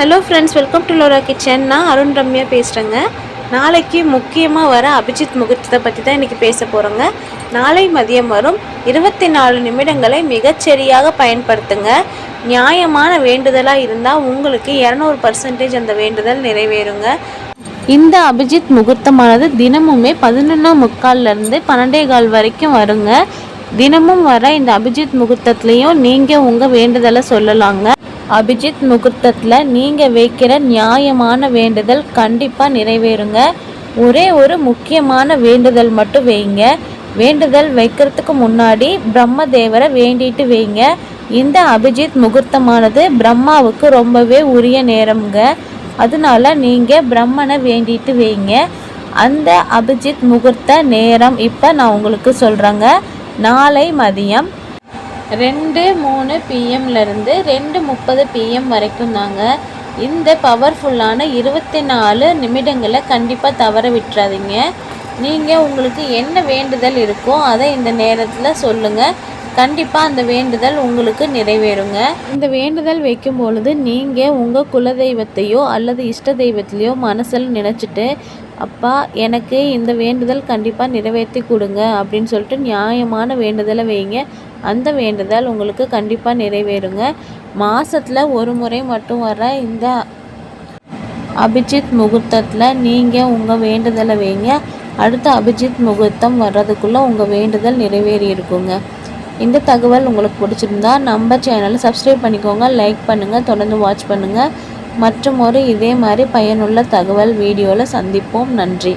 Hello friends welcome to Lora kitchen நான் அருண் ரம்யா பேசுகிறேங்க நாளைக்கு முக்கியமாக வர அபிஜித் முகூர்த்தத்தை பற்றி தான் இன்றைக்கி பேச போகிறோங்க நாளை மதியம் வரும் இருபத்தி நாலு நிமிடங்களை மிகச்சரியாக பயன்படுத்துங்க. நியாயமான வேண்டுதலாக இருந்தால் உங்களுக்கு இரநூறு பர்சன்டேஜ் அந்த வேண்டுதல் நிறைவேறுங்க. இந்த அபிஜித் முகூர்த்தமானது தினமுமே பதினொன்று முக்கால்லேருந்து பன்னெண்டே கால் வரைக்கும் வருங்க. தினமும் வர இந்த அபிஜித் முகூர்த்தத்துலேயும் நீங்கள் உங்கள் வேண்டுதலை சொல்லலாங்க. அபிஜித் முகூர்த்தத்தில் நீங்கள் வைக்கிற நியாயமான வேண்டுதல் கண்டிப்பாக நிறைவேறுங்க. ஒரே ஒரு முக்கியமான வேண்டுதல் மட்டும் வைங்க. வேண்டுதல் வைக்கிறதுக்கு முன்னாடி பிரம்மதேவரை வேண்டிட்டு வைங்க. இந்த அபிஜித் முகூர்த்தமானது பிரம்மாவுக்கு ரொம்பவே உரிய நேரம்ங்க. அதனால நீங்கள் பிரம்மனை வேண்டிட்டு வைங்க. அந்த அபிஜித் முகூர்த்த நேரம் இப்போ நான் உங்களுக்கு சொல்கிறேங்க நாளை மதியம் ரெண்டு மூணு பிஎம்லேருந்து ரெண்டு முப்பது பிஎம் வரைக்கும் தாங்க. இந்த பவர்ஃபுல்லான இருபத்தி நாலு நிமிடங்களை கண்டிப்பாக தவற விட்டுறாதீங்க. நீங்கள் உங்களுக்கு என்ன வேண்டுதல் இருக்கோ அதை இந்த நேரத்தில் சொல்லுங்கள் கண்டிப்பாக அந்த வேண்டுதல் உங்களுக்கு நிறைவேறுங்க. இந்த வேண்டுதல் வைக்கும் பொழுது நீங்கள் உங்கள் குலதெய்வத்தையோ அல்லது இஷ்ட தெய்வத்திலையோ மனசில் நினச்சிட்டு அப்பா எனக்கு இந்த வேண்டுதல் கண்டிப்பாக நிறைவேற்றி கொடுங்க அப்படின்னு சொல்லிட்டு நியாயமான வேண்டுதலை வைங்க. அந்த வேண்டுதல் உங்களுக்கு கண்டிப்பாக நிறைவேறுங்க. மாதத்தில் ஒரு முறை மட்டும் வர இந்த அபிஜித் முகூர்த்தத்தில் நீங்கள் உங்கள் வேண்டுதலை வைங்க. அடுத்த அபிஜித் முகூர்த்தம் வர்றதுக்குள்ளே உங்கள் வேண்டுதல் நிறைவேறி இருக்குங்க. இந்த தகவல் உங்களுக்கு பிடிச்சிருந்தா நம்ம சேனலை சப்ஸ்கிரைப் பண்ணிக்கோங்க லைக் பண்ணுங்கள் தொடர்ந்து வாட்ச் பண்ணுங்கள் மற்றும் ஒரு இதே மாதிரி பயனுள்ள தகவல் வீடியோவில் சந்திப்போம். நன்றி.